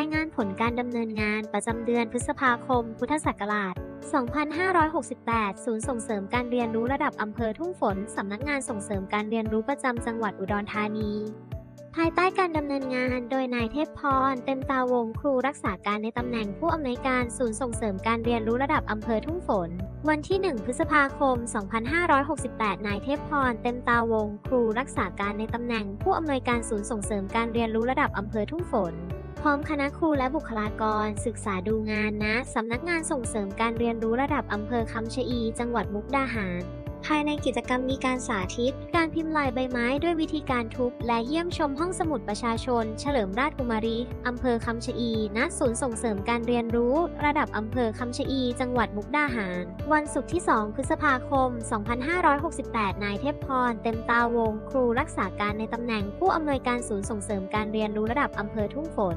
ายงานผลการดำเนินงานประจำเดือนพฤษภาคม พุทธศักราช 2568 ศูนย์ส่งเสริมการเรียนรู้ระดับอำเภอทุ่งฝน สำนักงานส่งเสริมการเรียนรู้ประจำจังหวัดอุดรธานี ภายใต้การดำเนินงานโดยนายเทพพร เต็มตาวงครูรักษาการในตำแหน่งผู้อำนวยการศูนย์ส่งเสริมการเรียนรู้ระดับอำเภอทุ่งฝน วันที่ 1 พฤษภาคม 2568 นายเทพพร เต็มตาวงครูรักษาการในตำแหน่งผู้อำนวยการศูนย์ส่งเสริมการเรียนรู้ระดับอำเภอทุ่งฝน พร้อมคณะครูและบุคลากร ศึกษาดูงานนะสำนักงานส่งเสริมการเรียนรู้ระดับอำเภอคำชะอี จังหวัดมุกดาหาร ภายในกิจกรรมมีการสาธิต การพิมพ์ลายใบไม้ด้วยวิธีการทุบ และเยี่ยมชมห้องสมุดประชาชน เฉลิมราชกุมารีอำเภอคำชะอีณศูนย์ส่งเสริมการเรียนรู้ ระดับอำเภอคำชะอี จังหวัดมุกดาหาร วันศุกร์ที่ 2 พฤษภาคม 2568 นายเทพพร เต็มตาวงศ์ครูรักษาการในตำแหน่งผู้อำนวยการศูนย์ส่งเสริมการเรียนรู้ระดับอำเภอทุ่งฝน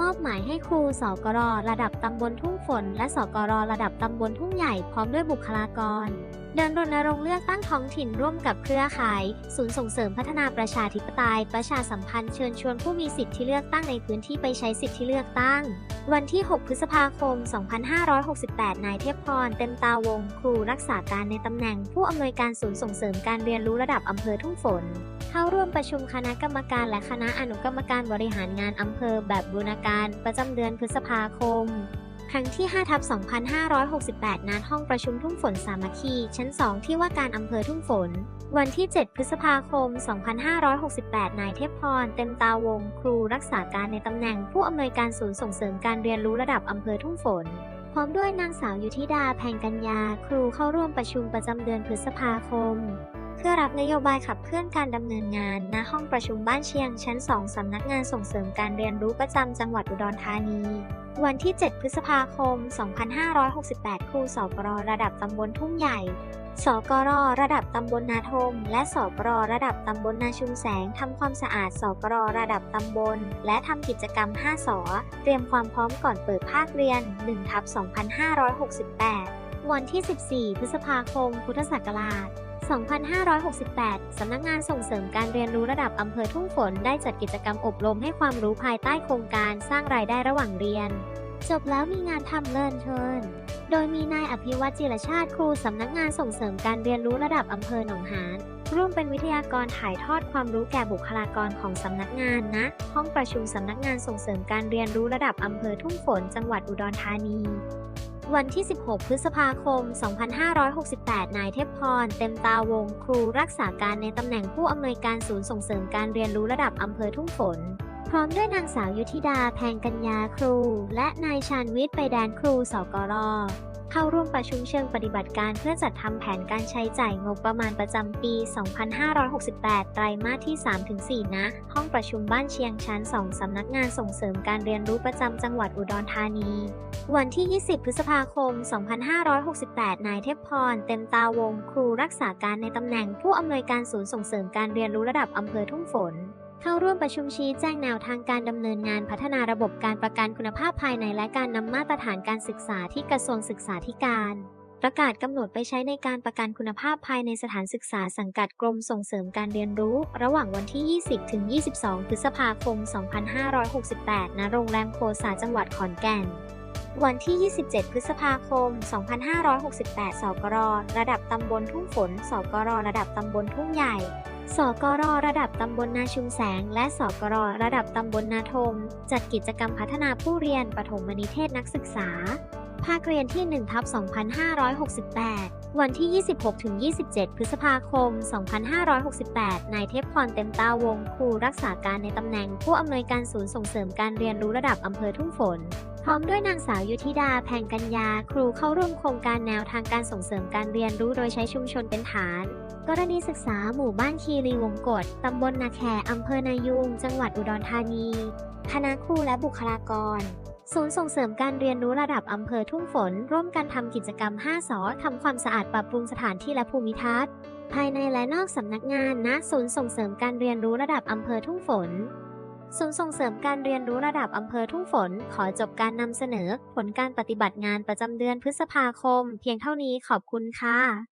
มอบหมายให้ครูสกรระดับตำบลทุ่งฝน และสกรระดับตำบลทุ่งใหญ่พร้อมด้วยบุคลากร เดินรณรงค์เลือกตั้งท้องถิ่นร่วมกับเครือข่าย ศูนย์ส่งเสริมพัฒนาประชาธิปไตย ประชาสัมพันธ์เชิญชวนผู้มีสิทธิเลือกตั้งในพื้นที่ไปใช้สิทธิเลือกตั้ง วันที่ 6 พฤษภาคม 2568 นายเทพพร เต็มตาวง ครูรักษาการในตำแหน่ง ผู้อำนวยการศูนย์ส่งเสริมการเรียนรู้ระดับอำเภอทุ่งฝน เข้าร่วมประชุมคณะกรรมการและคณะอนุกรรมการบริหารงานอำเภอแบบบูรณาการประจำเดือนพฤษภาคม รั้งที่5ทับ2568 ณ ห้องประชุมทุ่งฝนสามัคคี ชั้น 2 ที่ว่าการอำเภอทุ่งฝน วันที่ 7 พฤษภาคม 2568 นายเทพพร เต็มตาวงศ์ครูรักษาการในตำแหน่งผู้อำนวยการศูนย์ส่งเสริมการเรียนรู้ระดับอำเภอทุ่งฝน พร้อมด้วยนางสาวยุธิดาแพงกัญญา ครูเข้าร่วมประชุมประจำเดือนพฤษภาคม พื่อรับนโยบายขับเคลื่อนการดำเนินงาน ณ ห้องประชุมบ้านเชียงชั้น 2 สำนักงานส่งเสริมการเรียนรู้ประจำจังหวัดอุดรธานี วันที่ 7 พฤษภาคม 2568 ครูสกรระดับตำบลทุ่งใหญ่ สกรระดับตำบลนาทม และสกรระดับตำบลนาชุมแสงทำความสะอาดสกรระดับตำบล และทำกิจกรรม 5 สอ เตรียมความพร้อมก่อนเปิดภาคเรียน1ทับ2568 วันที่ 14 พฤษภาคม พุทธศักราช 2568 สำนักงานส่งเสริมการเรียนรู้ระดับอำเภอทุ่งฝนได้จัดกิจกรรมอบรมให้ความรู้ภายใต้โครงการสร้างรายได้ระหว่างเรียน จบแล้วมีงานทำเลินเชิญโดยมีนายอภิวัตจิรชาติครูสำนักงานส่งเสริมการเรียนรู้ระดับอำเภอหนองหานร่วมเป็นวิทยากรถ่ายทอดความรู้แก่บุคลากรของสำนักงานนะ ห้องประชุมสำนักงานส่งเสริมการเรียนรู้ระดับอำเภอทุ่งฝนจังหวัดอุดรธานี วันที่ 16 พฤษภาคม 2568 นายเทพพร เต็มตาวงศ์ครูรักษาการในตำแหน่งผู้อำนวยการศูนย์ส่งเสริมการเรียนรู้ระดับอำเภอทุ่งฝน พร้อมด้วยนางสาวยุธิดา แพงกัญญาครู และนายชาญวิทย์ไปแดนครูสกร เข้าร่วมประชุมเชิงปฏิบัติการเพื่อจัดทำแผนการใช้จ่ายงบประมาณประจำปี 2568 ไตรมาสที่ 3-4 ณ ห้องประชุมบ้านเชียงชั้น 2 สำนักงานส่งเสริมการเรียนรู้ประจำจังหวัดอุดรธานี วันที่ 20 พฤษภาคม 2568 นายเทพพร เต็มตาวงศ์ครูรักษาการในตำแหน่งผู้อำนวยการศูนย์ส่งเสริมการเรียนรู้ระดับอำเภอทุ่งฝน เข้าร่วมประชุมชี้แจงแนวทางการดำเนินงานพัฒนาระบบการประกันคุณภาพภายในและการนำมาตรฐานการศึกษาที่กระทรวงศึกษาธิการประกาศกำหนดไปใช้ในการประกันคุณภาพภายในสถานศึกษาสังกัดกรมส่งเสริมการเรียนรู้ ระหว่างวันที่ 20 ถึง 22 พฤษภาคม 2568 ณ โรงแรมโคสาจังหวัดขอนแก่น วันที่ 27 พฤษภาคม 2568 สกร ระดับตำบลทุ่งฝน สกร ระดับตำบลทุ่งใหญ่ สกรระดับตำบลนาชุมแสง และสกรระดับตำบลนาทม จัดกิจกรรมพัฒนาผู้เรียนปฐมนิเทศนักศึกษา ภาคเรียนที่1ทับ2568 วันที่ 26-27 พฤษภาคม 2568 นายเทพพรเต็มตาวงครูรักษาการในตำแหน่งผู้อำนวยการศูนย์ส่งเสริมการเรียนรู้ระดับอำเภอทุ่งฝนพร้อมด้วยนางสาวยุธิดาแพงกัญญา ครูเข้าร่วมโครงการแนวทางการส่งเสริมการเรียนรู้โดยใช้ชุมชนเป็นฐาน กรณีศึกษาหมู่บ้านคีรีวงกฏตำบลนาแคอำเภอนายุง จังหวัดอุดรธานี คณะครูและบุคลากร ศูนย์ส่งเสริมการเรียนรู้ระดับอำเภอทุ่งฝน ร่วมกันทำกิจกรรม 5 สอทำความสะอาดปรับปรุงสถานที่และภูมิทัศน์ ภายในและนอกสำนักงานณศูนย์ส่งเสริมการเรียนรู้ระดับอำเภอทุ่งฝนศูนย์ส่งเสริมการเรียนรู้ระดับอำเภอทุ่งฝน ขอจบการนำเสนอ ผลการปฏิบัติงานประจำเดือนพฤษภาคม เพียงเท่านี้ขอบคุณค่ะ